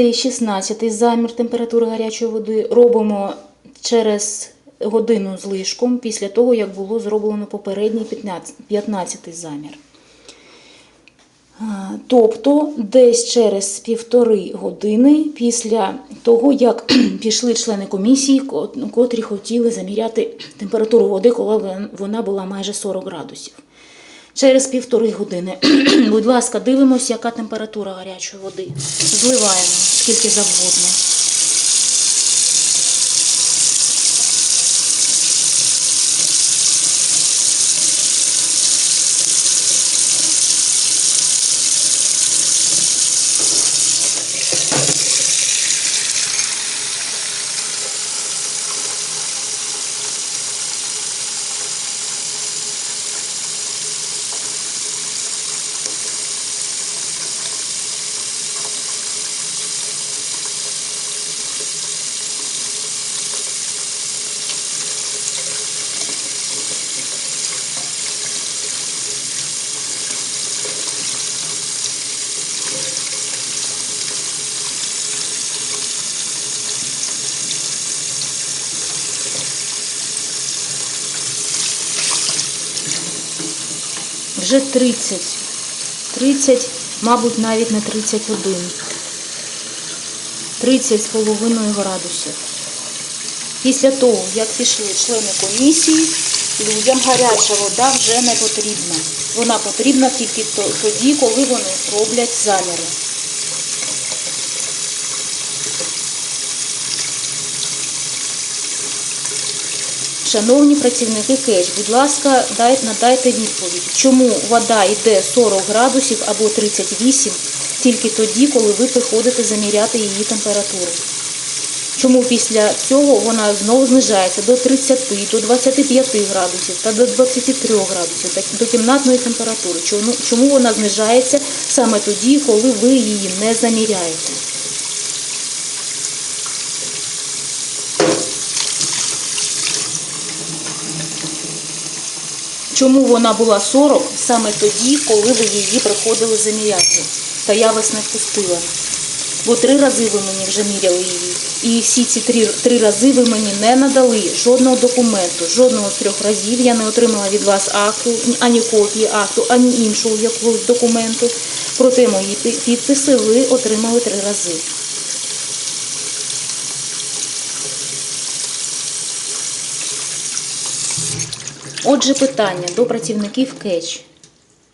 16 замір температури гарячої води робимо через годину з лишком після того, як було зроблено попередній 15 15 замір. Тобто десь через півтори години після того, як пішли члени комісії, котрі хотіли заміряти температуру води, коли вона була майже 40 градусів. Через півтори години, будь ласка, дивимося, яка температура гарячої води. Зливаємо скільки завгодно. Вже 30. 30, мабуть, навіть на 31. 30 з половиною градусів. Після того, як пішли члени комісії, людям гаряча вода вже не потрібна. Вона потрібна тільки тоді, коли вони роблять заміри. Шановні працівники КЕЧ, будь ласка, дай- надайте відповідь, чому вода йде 40 градусів або 38 тільки тоді, коли ви приходите заміряти її температуру. Чому після цього вона знову знижається до 30, до 25 градусів та до 23 градусів, до кімнатної температури. Чому вона знижається саме тоді, коли ви її не заміряєте? Чому вона була 40 саме тоді, коли ви її приходили заміряти? Та я вас не впустила. Бо три рази ви мені вже міряли її. І всі ці три, три рази ви мені не надали жодного документу, жодного з трьох разів я не отримала від вас акту, ані копії акту, ані іншого якогось документу. Проте мої підписи ви отримали три рази. Отже, питання до працівників КЕЧ.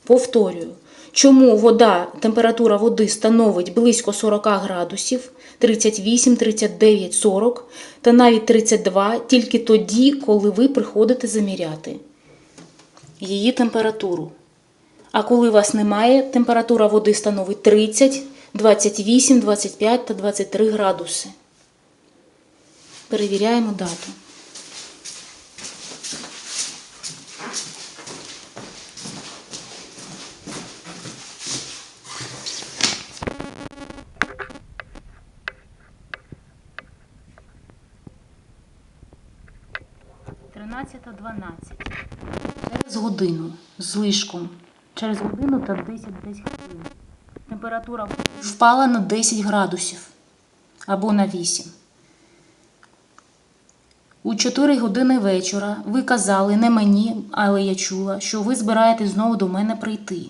Повторюю, чому вода, температура води становить близько 40 градусів, 38, 39, 40 та навіть 32 тільки тоді, коли ви приходите заміряти її температуру. А коли вас немає, температура води становить 30, 28, 25 та 23 градуси. Перевіряємо дату. Тринадцята дванадцять. Через годину з лишком. Через годину та 10 10 хвилин. Температура впала на 10 градусів або на 8. У 4 години вечора ви казали не мені, але я чула, що ви збираєтесь знову до мене прийти.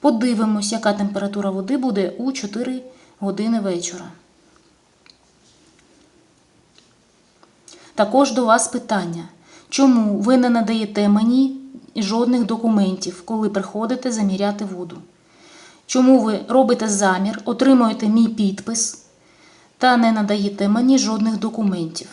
Подивимось, яка температура води буде у 4 години вечора. Також до вас питання. Чому ви не надаєте мені жодних документів, коли приходите заміряти воду? Чому ви робите замір, отримуєте мій підпис та не надаєте мені жодних документів?